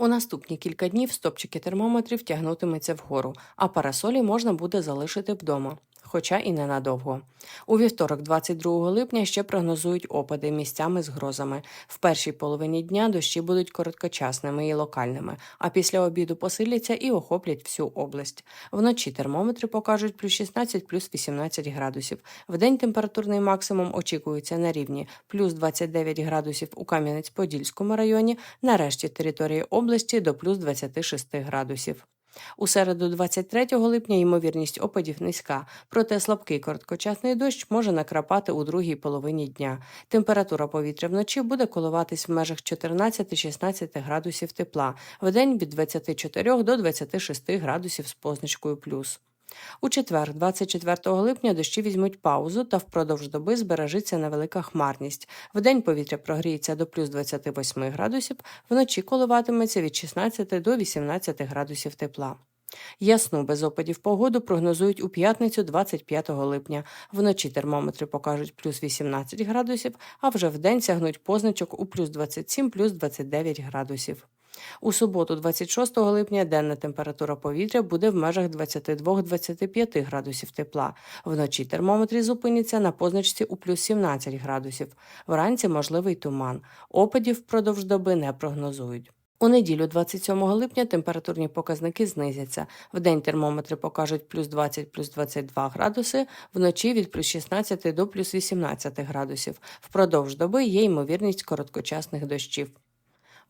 У наступні кілька днів стопчики термометрів тягнутиметься вгору, а парасолі можна буде залишити вдома. Хоча і ненадовго. У вівторок, 22 липня, ще прогнозують опади місцями з грозами. В першій половині дня дощі будуть короткочасними і локальними, а після обіду посиляться і охоплять всю область. Вночі термометри покажуть плюс 16, плюс 18 градусів. Вдень температурний максимум очікується на рівні плюс 29 градусів у Кам'янець-Подільському районі, на решті території області до плюс 26 градусів. У середу 23 липня ймовірність опадів низька, проте слабкий короткочасний дощ може накрапати у другій половині дня. Температура повітря вночі буде коливатись в межах 14-16 градусів тепла, вдень від 24 до 26 градусів з позначкою плюс. У четвер, 24 липня, дощі візьмуть паузу та впродовж доби збережеться невелика хмарність. Вдень повітря прогріється до плюс 28 градусів, вночі коливатиметься від 16 до 18 градусів тепла. Ясну без опадів погоду прогнозують у п'ятницю 25 липня. Вночі термометри покажуть плюс 18 градусів, а вже вдень сягнуть позначок у плюс 27, плюс 29 градусів. У суботу, 26 липня, денна температура повітря буде в межах 22-25 градусів тепла. Вночі термометри зупиняться на позначці у плюс 17 градусів. Вранці можливий туман. Опадів впродовж доби не прогнозують. У неділю, 27 липня, температурні показники знизяться. Вдень термометри покажуть плюс 20 плюс 22 градуси, вночі від плюс 16 до плюс 18 градусів. Впродовж доби є ймовірність короткочасних дощів.